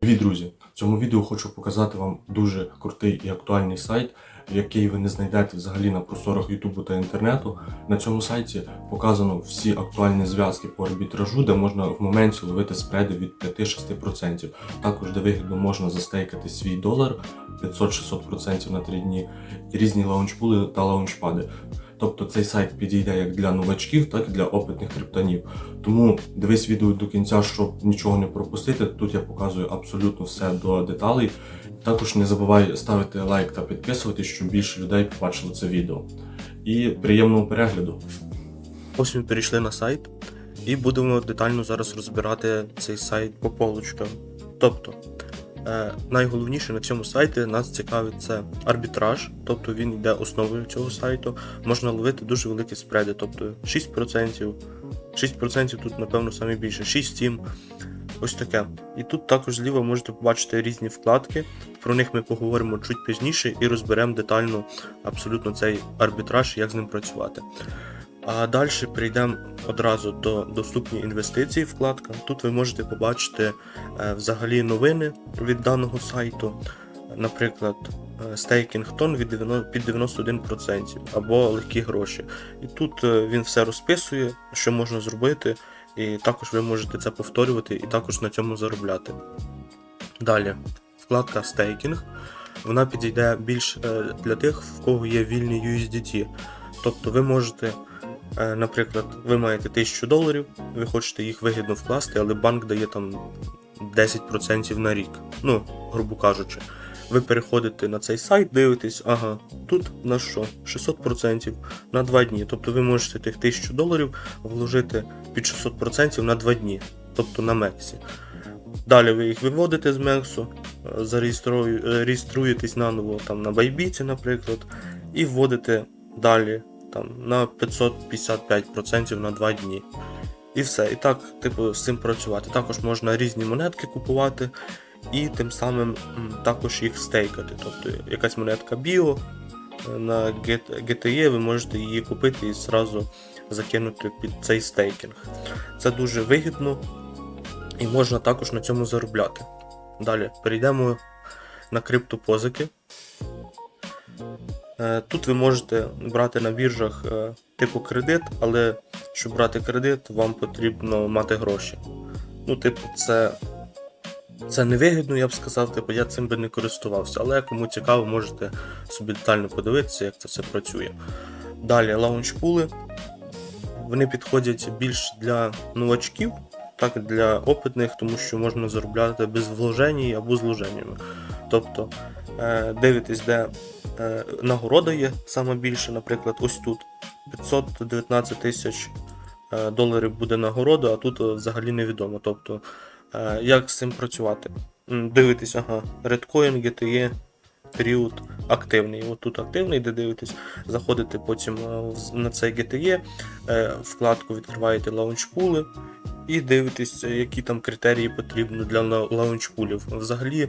Привіт, друзі! В цьому відео хочу показати вам дуже крутий і актуальний сайт, який ви не знайдете взагалі на просторах Ютубу та інтернету. На цьому сайті показано всі актуальні зв'язки по арбітражу, де можна в моменті ловити спреди від 5-6%. Також де вигідно можна застейкати свій долар 500-600% на 3 дні, різні лаунчпули та лаунчпади. Тобто цей сайт підійде як для новачків, так і для опитних криптонів. Тому дивись відео до кінця, щоб нічого не пропустити. Тут я показую абсолютно все до деталей. Також не забувай ставити лайк та підписуватись, щоб більше людей побачило це відео. І приємного перегляду. Ось ми перейшли на сайт і будемо детально зараз розбирати цей сайт по полочкам. Тобто, найголовніше на цьому сайті нас цікавить це арбітраж, тобто він йде основою цього сайту. Можна ловити дуже великі спреди, тобто 6%. 6% тут, напевно, саме більше, 6-7. Ось таке. І тут також зліва можете побачити різні вкладки. Про них ми поговоримо чуть пізніше і розберемо детально абсолютно цей арбітраж, як з ним працювати. А далі перейдемо одразу до доступні інвестиції вкладка. Тут ви можете побачити е, взагалі новини від даного сайту, наприклад, е, стейкінг тон від 90, під 91% або легкі гроші. І тут е, він все розписує, що можна зробити, і також ви можете це повторювати і також на цьому заробляти. Далі, вкладка стейкінг. Вона підійде більш для тих, в кого є вільний USDT. Тобто ви можете, наприклад, ви маєте 1000 доларів, ви хочете їх вигідно вкласти, але банк дає там 10% на рік. Ну, грубо кажучи. Ви переходите на цей сайт, дивитесь, ага, тут на що? 600% на 2 дні. Тобто ви можете тих 1000 доларів вложити під 600% на 2 дні, тобто на Мексі. Далі ви їх виводите з Мексу, е, зареєструю- е, наново там, на Bybit, наприклад, і вводите далі там, на 555% на 2 дні. І все. І так, типу, з цим працювати. Також можна різні монетки купувати і тим самим також їх стейкати. Тобто якась монетка Bio е, на GTE, ви можете її купити і зразу закинути під цей стейкінг. Це дуже вигідно і можна також на цьому заробляти. Далі перейдемо на криптопозики. Е, Тут ви можете брати на біржах е, типу кредит, але щоб брати кредит, вам потрібно мати гроші. Ну, типу, це, це невигідно, я б сказав, типу, я цим би не користувався, але кому цікаво, можете собі детально подивитися, як це все працює. Далі лаунчпули. Вони підходять більш для новачків, так для опитних, тому що можна заробляти без вложень або з вложеннями. Тобто е, дивитесь, де е, нагорода є саме більше, наприклад, ось тут 519 тисяч е, доларів буде нагорода, а тут е, взагалі невідомо. Тобто, як з цим працювати? М, Дивитесь, ага, Redcoin, GTE, період активний. От тут активний, де дивитесь, заходите потім на цей GTE, вкладку відкриваєте лаунчпули і дивитесь, е, які там критерії потрібні для лаунчпулів. Взагалі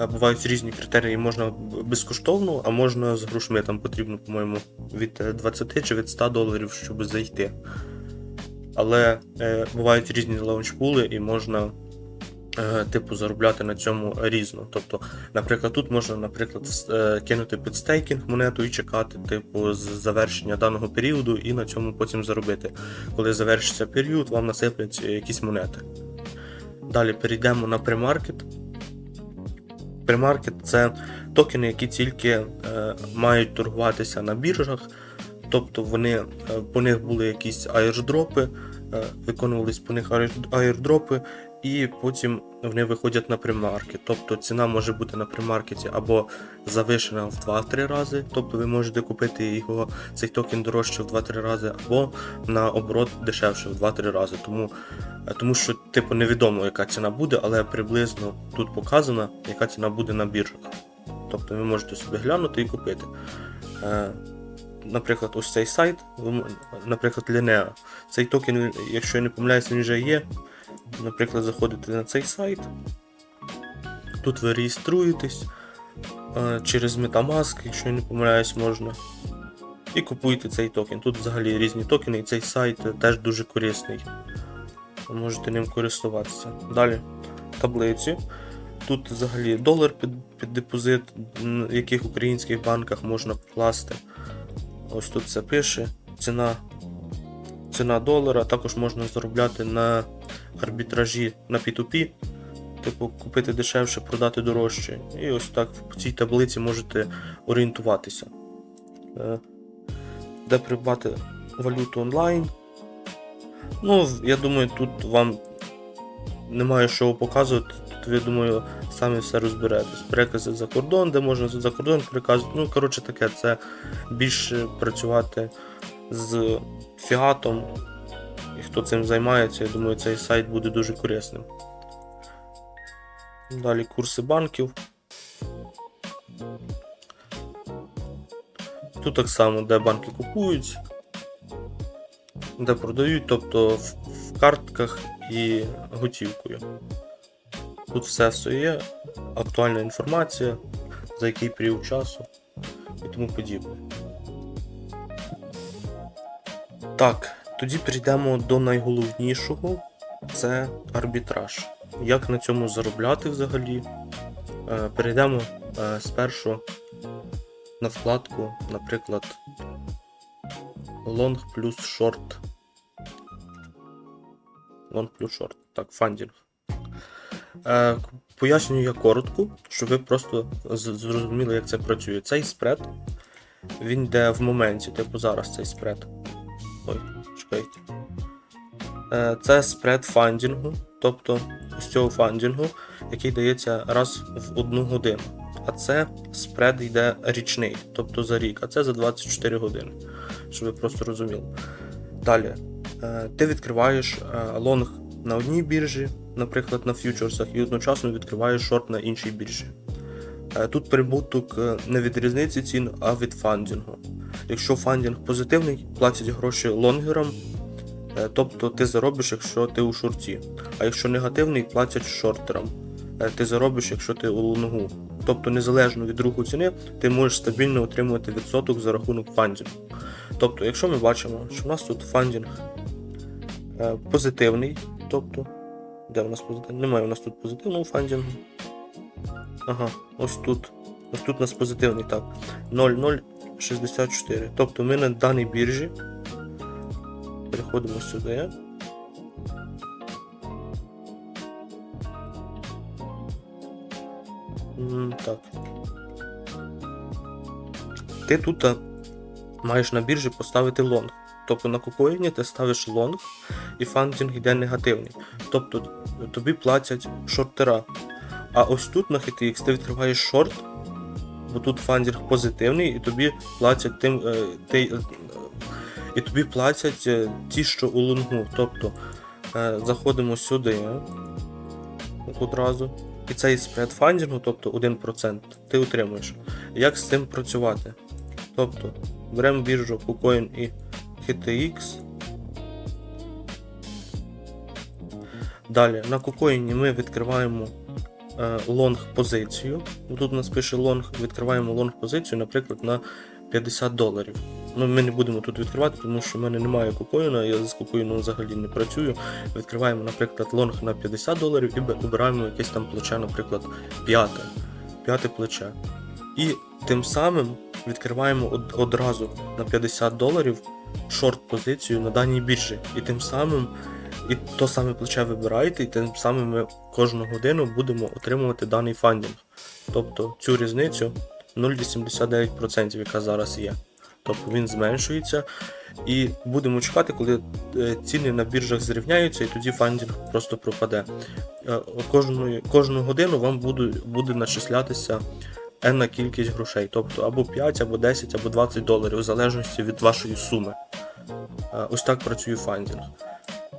е, бувають різні критерії, можна безкоштовно, а можна з грошми. Там потрібно, по-моєму, від е, 20 чи від 100 доларів, щоб зайти. Але е, бувають різні лаунчпули і можна. Е, Типу заробляти на цьому різно. Тобто, наприклад, тут можна, наприклад, е, кинути під стейкінг монету і чекати, типу, з завершення даного періоду, і на цьому потім заробити. Коли завершиться період, вам насиплять якісь монети. Далі перейдемо на премаркет. Премаркет це токени, які тільки е, мають торгуватися на біржах. Тобто вони, по них були якісь аірдропи, е, виконувались по них аірдропи, і потім вони виходять на премаркет. Тобто ціна може бути на премаркеті або завишена в 2-3 рази, тобто ви можете купити його, цей токен дорожче в 2-3 рази, або наоборот дешевше в 2-3 рази. Тому, е, тому що, типу, невідомо, яка ціна буде, але приблизно тут показано, яка ціна буде на біржах. Тобто ви можете собі глянути і купити. Е, Наприклад, ось цей сайт, наприклад, Linea. Цей токен, якщо я не помиляюся, він вже є. Наприклад, заходите на цей сайт. Тут ви реєструєтесь е, через Metamask, якщо я не помиляюсь, можна. І купуєте цей токен. Тут взагалі різні токени, і цей сайт теж дуже корисний. Ви можете ним користуватися. Далі таблиці. тут взагалі долар під, під депозит, в яких українських банках можна покласти. Ось тут це пише. Ціна, ціна долара. Також можна заробляти на арбітражі на P2P. Типу, купити дешевше, продати дорожче. І ось так в цій таблиці можете орієнтуватися. Е, Де придбати валюту онлайн. Ну, я думаю, тут вам немає що показувати. Тут, я думаю, самі все розберетесь. Перекази за кордон, де можна за кордон переказувати. Ну, коротше таке, це більше працювати з фіатом. І хто цим займається, я думаю, цей сайт буде дуже корисним. Далі курси банків. Тут так само, де банки купують, де продають, тобто в, картках і готівкою. Тут все все є, актуальна інформація, за який період часу і тому подібне. Так, тоді перейдемо до найголовнішого це арбітраж. Як на цьому заробляти взагалі? Е, Перейдемо е, спершу на вкладку, наприклад, Long плюс Short. Long плюс Short. Так, фандінг. Е, Пояснюю я коротко, щоб ви просто зрозуміли, як це працює. Цей спред, він йде в моменті, типу зараз цей спред. Ой, чекайте. Е, Це спред фандінгу, тобто з цього фандінгу, який дається раз в одну годину. А це спред йде річний, тобто за рік, а це за 24 години. Щоб ви просто розуміли. Далі, е, ти відкриваєш е, лонг на одній біржі, наприклад, на фьючерсах, і одночасно відкриваєш шорт на іншій біржі. Е, Тут прибуток е, не від різниці цін, а від фандінгу. Якщо фандінг позитивний, платять гроші лонгерам, е, тобто ти заробиш, якщо ти у шорті. А якщо негативний, платять шортерам. Ти заробиш, якщо ти у лонгу. Тобто, незалежно від руху ціни, ти можеш стабільно отримувати відсоток за рахунок фандінгу. Тобто, якщо ми бачимо, що в нас тут фандінг позитивний, тобто, де в нас позитивний? Немає у нас тут позитивного фандінгу. Ага, ось тут. Ось тут у нас позитивний, так. 0,064. Тобто ми на даній біржі. Переходимо сюди. Так. Ти тут маєш на біржі поставити лонг. Тобто на кукоїні ти ставиш лонг і фандінг йде негативний. Тобто тобі платять шортера. А ось тут на HTX ти відкриваєш шорт, бо тут фандінг позитивний, і тобі платять тим. е, ти, е, і тобі платять е, ті, що у лонгу. Тобто заходимо сюди одразу. І цей спред фандінгу, тобто 1%, ти отримуєш. Як з цим працювати? Тобто беремо біржу KuCoin і HTX. Далі на KuCoin ми відкриваємо е, лонг позицію. Тут у нас пише лонг, відкриваємо лонг позицію, наприклад, на 50 доларів. Ну, ми не будемо тут відкривати, тому що в мене немає кукоїна, я з кукоїном взагалі не працюю. Відкриваємо, наприклад, лонг на 50 доларів і обираємо якесь там плече, наприклад, п'яте. П'яте плече. І тим самим відкриваємо од- одразу на 50 доларів шорт-позицію на даній біржі. І тим самим і то саме плече вибираєте, і тим самим ми кожну годину будемо отримувати даний фандінг. Тобто цю різницю 0,89%, яка зараз є. Тобто він зменшується. І будемо чекати, коли е, ціни на біржах зрівняються, і тоді фандінг просто пропаде. Е, Кожну, кожну годину вам буде, буде начислятися енна кількість грошей, тобто або 5, або 10, або 20 доларів, в залежності від вашої суми. Е, Ось так працює фандінг.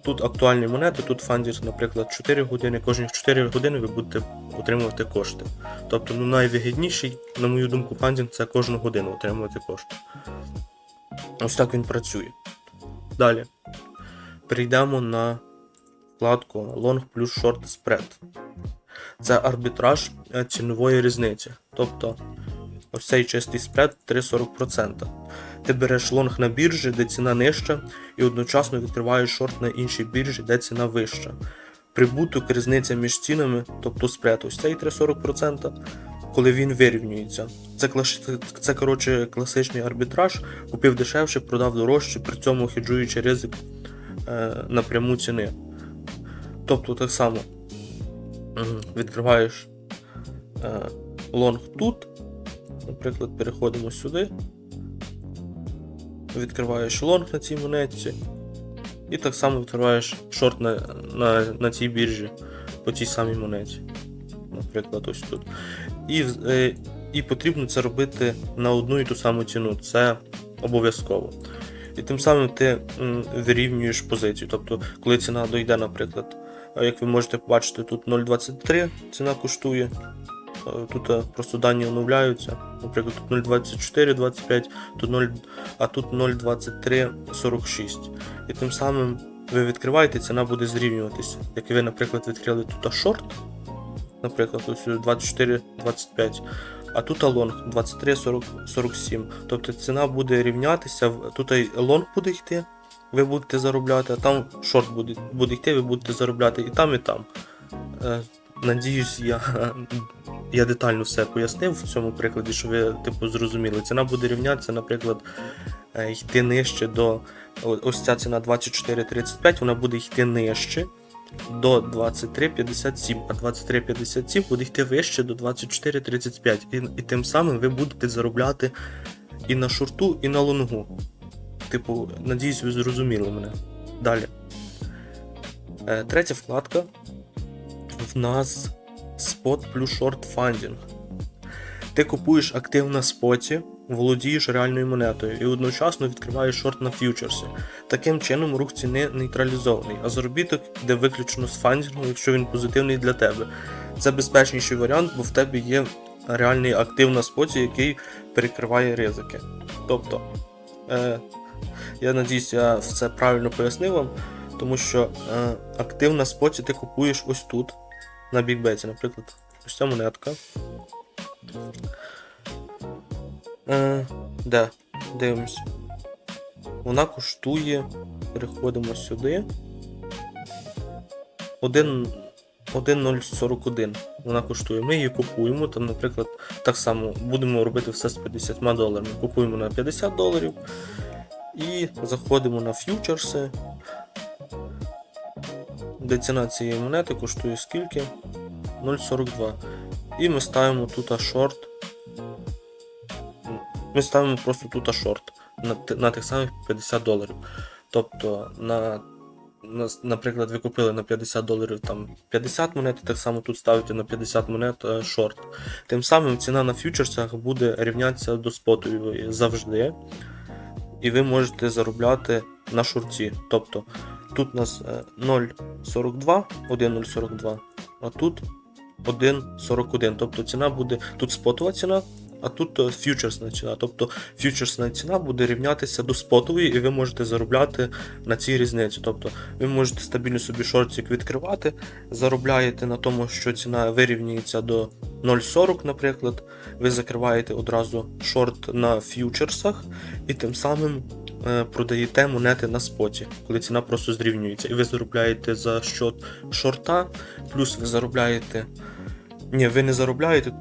Тут актуальні монети, тут фандінг, наприклад, 4 години, кожні 4 години ви будете отримувати кошти. Тобто ну, найвигідніший, на мою думку, фандінг це кожну годину отримувати кошти. Ось так він працює. Далі. Перейдемо на вкладку Long плюс Short Spread. Це арбітраж е, цінової різниці. Тобто ось цей чистий спред 3,40%. Ти береш лонг на біржі, де ціна нижча, і одночасно відкриваєш шорт на іншій біржі, де ціна вища. прибуток, різниця між цінами, тобто спред. Ось цей 3,40%, коли він вирівнюється. Це, це коротше, класичний арбітраж. Купив дешевше, продав дорожче, при цьому хеджуючи ризик е, напряму ціни. Тобто так само відкриваєш е, лонг тут. Наприклад, переходимо сюди. Відкриваєш лонг на цій монетці. І так само відкриваєш шорт на, на, на цій біржі по тій самій монеті. Наприклад, ось тут. І, е, і потрібно це робити на одну і ту саму ціну. Це обов'язково. І тим самим ти вирівнюєш позицію. Тобто, коли ціна дойде, наприклад, е, як ви можете побачити, тут 0,23 ціна коштує. Е, Тут е, просто дані оновляються. Наприклад, тут 0,2425, тут 0, а тут 0,2346. І тим самим ви відкриваєте, ціна буде зрівнюватися. Як ви, наприклад, відкрили тут шорт, наприклад, ось 24,25, а тут лонг 23,47. Тобто ціна буде рівнятися, тут лонг буде йти, ви будете заробляти, а там шорт буде, буде йти, ви будете заробляти і там, і там. Е, Надіюсь, я, я детально все пояснив в цьому прикладі, що ви типу зрозуміли. Ціна буде рівнятися, наприклад, е, йти нижче до ось ця ціна 24,35, вона буде йти нижче до 23,57, а 23,57 буде йти вище до 24,35. І, і тим самим ви будете заробляти і на шорту, і на лонгу. Типу, надіюсь, ви зрозуміли мене. Далі. Е, третя вкладка. В нас спот плюс шорт фандінг. Ти купуєш актив на споті, володієш реальною монетою і одночасно відкриваєш шорт на ф'ючерсі. Таким чином рух ціни нейтралізований, а заробіток йде виключно з фандінгу, якщо він позитивний для тебе. Це безпечніший варіант, бо в тебе є реальний актив на споті, який перекриває ризики. Тобто, е, я надіюсь, я все правильно пояснив вам, тому що е, актив на споті ти купуєш ось тут, на бікбеті, наприклад, ось ця монетка. Е, де? Дивимось. Вона коштує. Переходимо сюди. 1,041 вона коштує. Ми її купуємо, там, наприклад, так само будемо робити все з 50 доларами. Купуємо на 50 доларів і заходимо на ф'ючерси, де ціна цієї монети коштує скільки? 0,42. І ми ставимо тут шорт. Ми ставимо просто тут шорт на, на тих самих 50 доларів. Тобто, на, на, наприклад, ви купили на 50 доларів там 50 монет, і так само тут ставите на 50 монет е, шорт. Тим самим ціна на фьючерсах буде рівнятися до спотової завжди. І ви можете заробляти на шорті. Тобто тут у нас е, 0,42, 1,042, а тут 1,41. Тобто ціна буде тут спотова ціна, а тут е, фьючерсна ціна. Тобто фьючерсна ціна буде рівнятися до спотової, і ви можете заробляти на цій різниці. Тобто ви можете стабільно собі шортик відкривати, заробляєте на тому, що ціна вирівнюється до 0,40, наприклад. Ви закриваєте одразу шорт на фьючерсах і тим самим е, Е, продаєте монети на споті, коли ціна просто зрівнюється. І ви заробляєте за счет шорта, плюс ви заробляєте. Ні, ви не заробляєте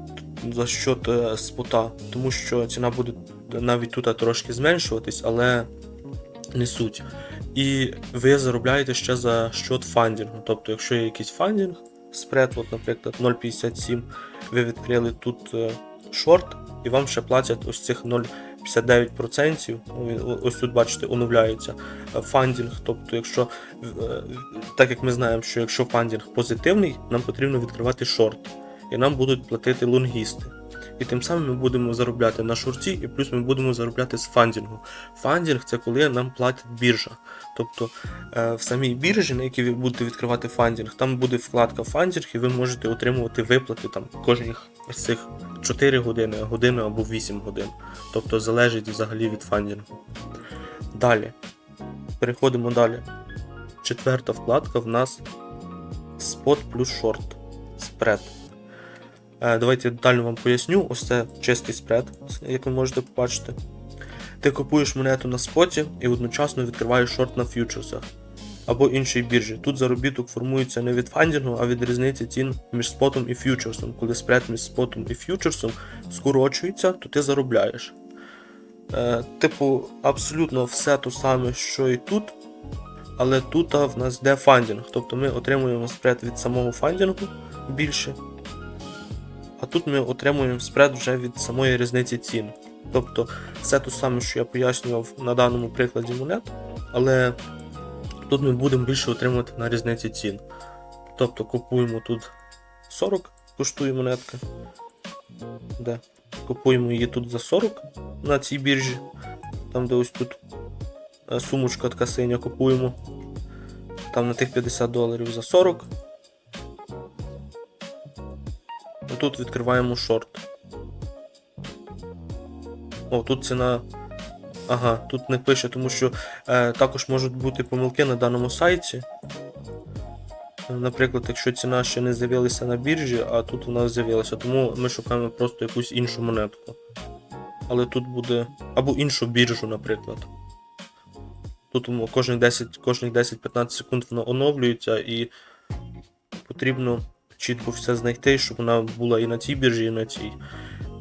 за счет е, спота, тому що ціна буде навіть тут трошки зменшуватись, але не суть. І ви заробляєте ще за счет фандінгу. Тобто, якщо є якийсь фандінг, спред, от, наприклад, 0,57, ви відкрили тут е, шорт, і вам ще платять ось цих 0. 59%. Ну, ось тут, бачите, оновляється е, фандінг. Тобто, якщо е, так як ми знаємо, що якщо фандінг позитивний, нам потрібно відкривати шорт, і нам будуть платити лонгісти. І тим самим ми будемо заробляти на шорті, і плюс ми будемо заробляти з фандінгу. Фандінг це коли нам платить біржа. Тобто е, в самій біржі, на якій ви будете відкривати фандінг, там буде вкладка фандінг, і ви можете отримувати виплати там кожних ось цих 4 години, годину або 8 годин. Тобто залежить взагалі від фандінгу. Далі. Переходимо далі. Четверта вкладка в нас спот плюс шорт. Спред. Е, Давайте детально вам поясню. Ось це чистий спред, як ви можете побачити. Ти купуєш монету на споті і одночасно відкриваєш шорт на фьючерсах. або іншої біржі. Тут заробіток формується не від фандінгу, а від різниці цін між спотом і ф'ючерсом. Коли спред між спотом і ф'ючерсом скорочується, то ти заробляєш. Е, типу, абсолютно все то саме, що і тут, але тут в нас йде фандінг. Тобто ми отримуємо спред від самого фандінгу більше, а тут ми отримуємо спред вже від самої різниці цін. Тобто все те саме, що я пояснював на даному прикладі монет, але тут ми будемо більше отримувати на різниці цін. Тобто купуємо тут 40, коштує монетка. Де? Купуємо її тут за 40 на цій біржі. Там, де ось тут е, сумочка така синя купуємо. Там на тих 50 доларів за 40. Тут відкриваємо шорт. О, тут ціна. Ага, тут не пише, тому що е, також можуть бути помилки на даному сайті. Наприклад, якщо ціна ще не з'явилася на біржі, а тут вона з'явилася, тому ми шукаємо просто якусь іншу монетку. Але тут буде. Або іншу біржу, наприклад. Тут кожних 10, кожних 10-15 секунд вона оновлюється і потрібно чітко все знайти, щоб вона була і на цій біржі, і на цій.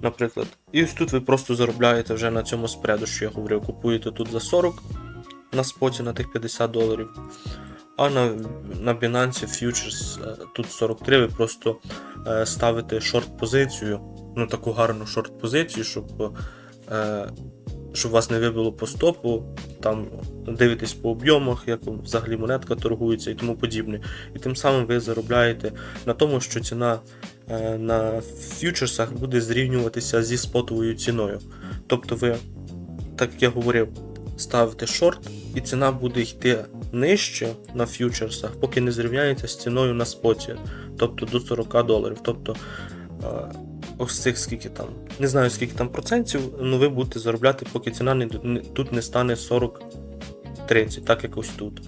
Наприклад. І ось тут ви просто заробляєте вже на цьому спреду, що я говорив. Купуєте тут за 40 на споті на тих 50 доларів. А на, на Binance Futures е, тут 43, ви просто е, ставите шорт-позицію, ну таку гарну шорт-позицію, щоб, е, щоб вас не вибило по стопу, там дивитесь по об'ємах, як взагалі монетка торгується і тому подібне. І тим самим ви заробляєте на тому, що ціна е, на фьючерсах буде зрівнюватися зі спотовою ціною. Тобто ви, так як я говорив, ставите шорт, і ціна буде йти нижче на фьючерсах, поки не зрівняється з ціною на споті, тобто до 40 доларів. Тобто е, ось цих скільки там, не знаю скільки там процентів, але ви будете заробляти, поки ціна не- тут не стане 40-30, так як ось тут.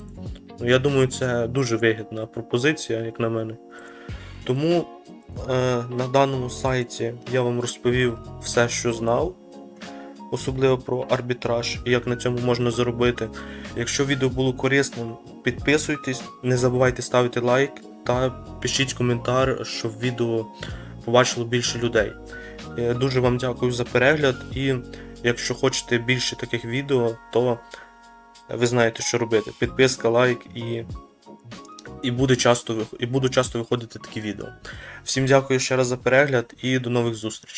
Ну, я думаю, це дуже вигідна пропозиція, як на мене. Тому е, на даному сайті я вам розповів все, що знав, особливо про арбітраж і як на цьому можна заробити. Якщо відео було корисним, підписуйтесь, не забувайте ставити лайк та пишіть коментар, щоб відео побачило більше людей. Дуже вам дякую за перегляд, і якщо хочете більше таких відео, то ви знаєте, що робити. Підписка, лайк і, і, буде часто, і буду часто виходити такі відео. Всім дякую ще раз за перегляд і до нових зустрічей.